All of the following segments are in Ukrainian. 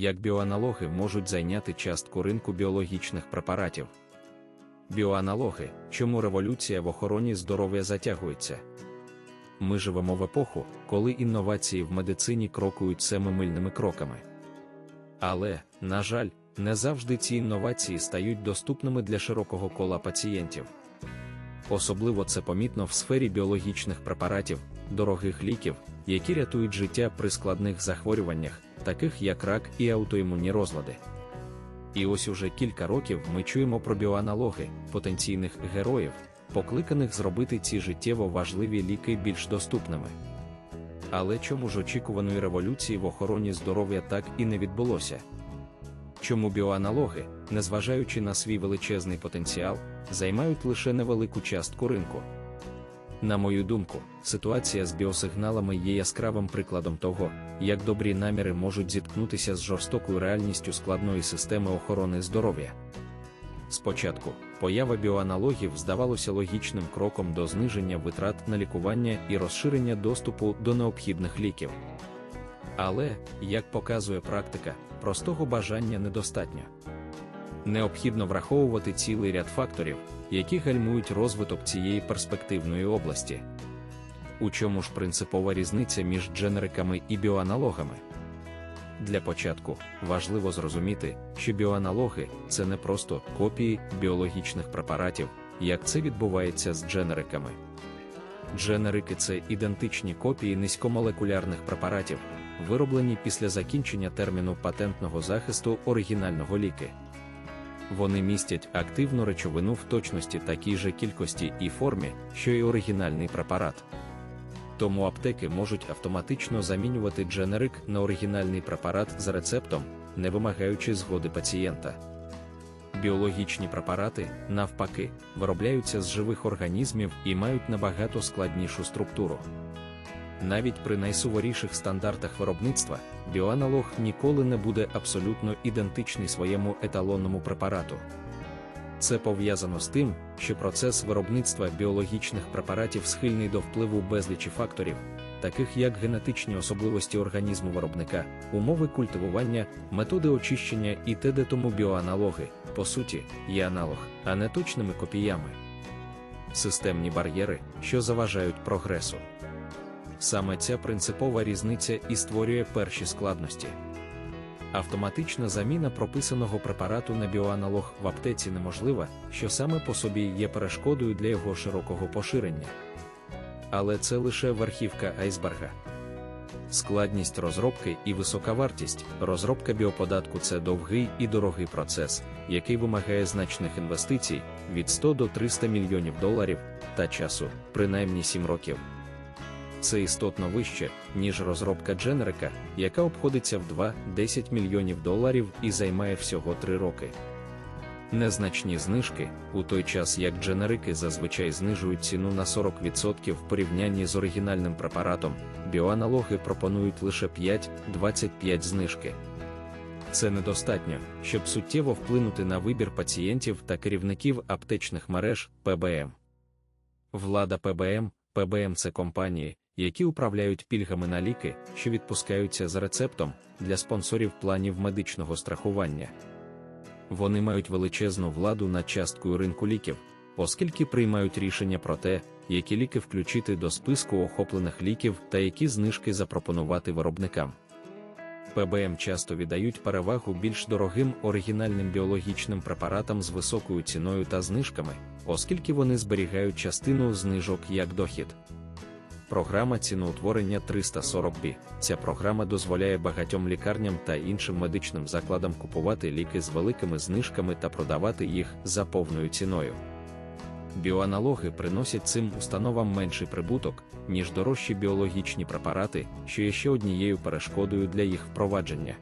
як біоаналоги можуть зайняти частку ринку біологічних препаратів. Біоаналоги, чому революція в охороні здоров'я затягується. Ми живемо в епоху, коли інновації в медицині крокують семимильними кроками. Але, на жаль, не завжди ці інновації стають доступними для широкого кола пацієнтів. Особливо це помітно в сфері біологічних препаратів, дорогих ліків, які рятують життя при складних захворюваннях, таких як рак і аутоімунні розлади. І ось уже кілька років ми чуємо про біоаналоги, потенційних героїв, покликаних зробити ці життєво важливі ліки більш доступними. Але чому ж очікуваної революції в охороні здоров'я так і не відбулося? Чому біоаналоги, незважаючи на свій величезний потенціал, займають лише невелику частку ринку? На мою думку, ситуація з біосигналами є яскравим прикладом того, як добрі наміри можуть зіткнутися з жорстокою реальністю складної системи охорони здоров'я. Спочатку, поява біоаналогів здавалося логічним кроком до зниження витрат на лікування і розширення доступу до необхідних ліків. Але, як показує практика, простого бажання недостатньо. Необхідно враховувати цілий ряд факторів, які гальмують розвиток цієї перспективної області. У чому ж принципова різниця між дженериками і біоаналогами? Для початку важливо зрозуміти, що біоаналоги це не просто копії біологічних препаратів, як це відбувається з дженериками. Дженерики це ідентичні копії низькомолекулярних препаратів, вироблені після закінчення терміну патентного захисту оригінального ліки. Вони містять активну речовину в точності такій же кількості і формі, що й оригінальний препарат. Тому аптеки можуть автоматично замінювати дженерик на оригінальний препарат за рецептом, не вимагаючи згоди пацієнта. Біологічні препарати, навпаки, виробляються з живих організмів і мають набагато складнішу структуру. Навіть при найсуворіших стандартах виробництва біоаналог ніколи не буде абсолютно ідентичний своєму еталонному препарату. Це пов'язано з тим, що процес виробництва біологічних препаратів схильний до впливу безлічі факторів, таких як генетичні особливості організму виробника, умови культивування, методи очищення і т.д. тому біоаналоги, по суті, є аналог, а не точними копіями. Системні бар'єри, що заважають прогресу. Саме ця принципова різниця і створює перші складності. Автоматична заміна прописаного препарату на біоаналог в аптеці неможлива, що саме по собі є перешкодою для його широкого поширення. Але це лише верхівка айсберга. Складність розробки і висока вартість. Розробка біоподатку це довгий і дорогий процес, який вимагає значних інвестицій від 100 до 300 мільйонів доларів та часу, принаймні 7 років це істотно вище, ніж розробка дженерика, яка обходиться в 2-10 мільйонів доларів і займає всього 3 роки. Незначні знижки, у той час як дженерики зазвичай знижують ціну на 40% в порівнянні з оригінальним препаратом, біоаналоги пропонують лише 5-25 знижки. Це недостатньо, щоб суттєво вплинути на вибір пацієнтів та керівників аптечних мереж ПБМ. Влада ПБМ, ПБМ це компанії, які управляють пільгами на ліки, що відпускаються за рецептом для спонсорів планів медичного страхування. Вони мають величезну владу над часткою ринку ліків, оскільки приймають рішення про те, які ліки включити до списку охоплених ліків та які знижки запропонувати виробникам. ПБМ часто віддають перевагу більш дорогим оригінальним біологічним препаратам з високою ціною та знижками, оскільки вони зберігають частину знижок як дохід. Програма ціноутворення 340B. Ця програма дозволяє багатьом лікарням та іншим медичним закладам купувати ліки з великими знижками та продавати їх за повною ціною. Біоаналоги приносять цим установам менший прибуток, ніж дорожчі біологічні препарати, що є ще однією перешкодою для їх впровадження.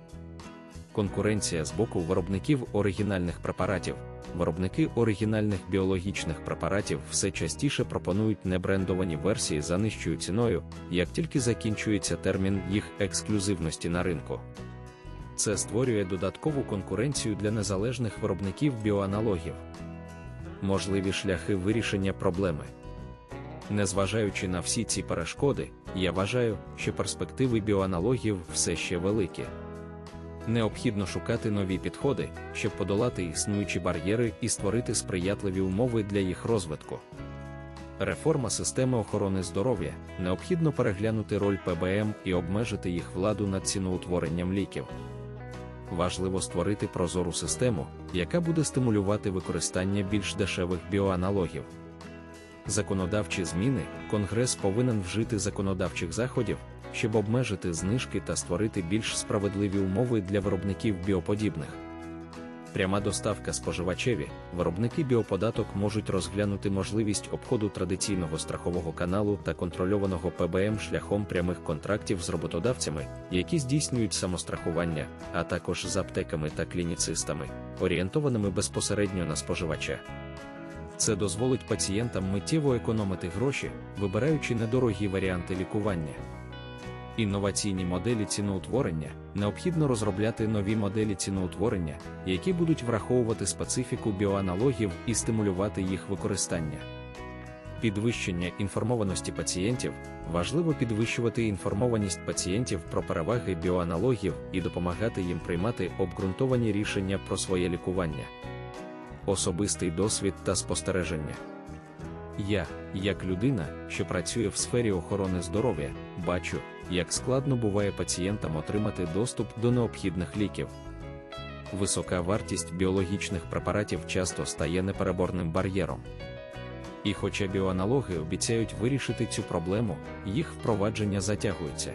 Конкуренція з боку виробників оригінальних препаратів. Виробники оригінальних біологічних препаратів все частіше пропонують небрендовані версії за нижчою ціною, як тільки закінчується термін їх ексклюзивності на ринку. Це створює додаткову конкуренцію для незалежних виробників біоаналогів. Можливі шляхи вирішення проблеми. Незважаючи на всі ці перешкоди, я вважаю, що перспективи біоаналогів все ще великі. Необхідно шукати нові підходи, щоб подолати існуючі бар'єри і створити сприятливі умови для їх розвитку. Реформа системи охорони здоров'я необхідно переглянути роль ПБМ і обмежити їх владу над ціноутворенням ліків. Важливо створити прозору систему, яка буде стимулювати використання більш дешевих біоаналогів. Законодавчі зміни Конгрес повинен вжити законодавчих заходів, щоб обмежити знижки та створити більш справедливі умови для виробників біоподібних. Пряма доставка споживачеві, виробники біоподаток можуть розглянути можливість обходу традиційного страхового каналу та контрольованого ПБМ шляхом прямих контрактів з роботодавцями, які здійснюють самострахування, а також з аптеками та клініцистами, орієнтованими безпосередньо на споживача. Це дозволить пацієнтам миттєво економити гроші, вибираючи недорогі варіанти лікування. Інноваційні моделі ціноутворення необхідно розробляти нові моделі ціноутворення, які будуть враховувати специфіку біоаналогів і стимулювати їх використання. Підвищення інформованості пацієнтів важливо підвищувати інформованість пацієнтів про переваги біоаналогів і допомагати їм приймати обґрунтовані рішення про своє лікування. Особистий досвід та спостереження. Я, як людина, що працює в сфері охорони здоров'я, бачу, як складно буває пацієнтам отримати доступ до необхідних ліків. Висока вартість біологічних препаратів часто стає непереборним бар'єром. І хоча біоаналоги обіцяють вирішити цю проблему, їх впровадження затягується.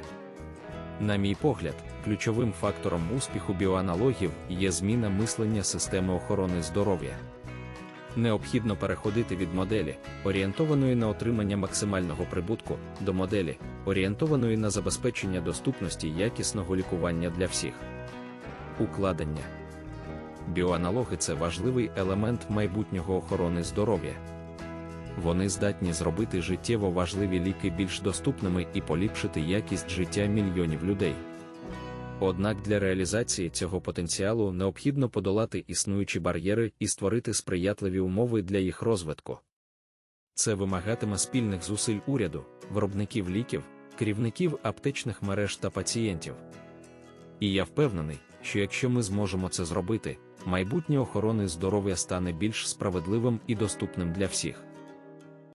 На мій погляд, ключовим фактором успіху біоаналогів є зміна мислення системи охорони здоров'я. Необхідно переходити від моделі, орієнтованої на отримання максимального прибутку, до моделі, орієнтованої на забезпечення доступності якісного лікування для всіх. Укладення біоаналоги це важливий елемент майбутнього охорони здоров'я. Вони здатні зробити життєво важливі ліки більш доступними і поліпшити якість життя мільйонів людей. Однак для реалізації цього потенціалу необхідно подолати існуючі бар'єри і створити сприятливі умови для їх розвитку. Це вимагатиме спільних зусиль уряду, виробників ліків, керівників аптечних мереж та пацієнтів. І я впевнений, що якщо ми зможемо це зробити, майбутнє охорони здоров'я стане більш справедливим і доступним для всіх.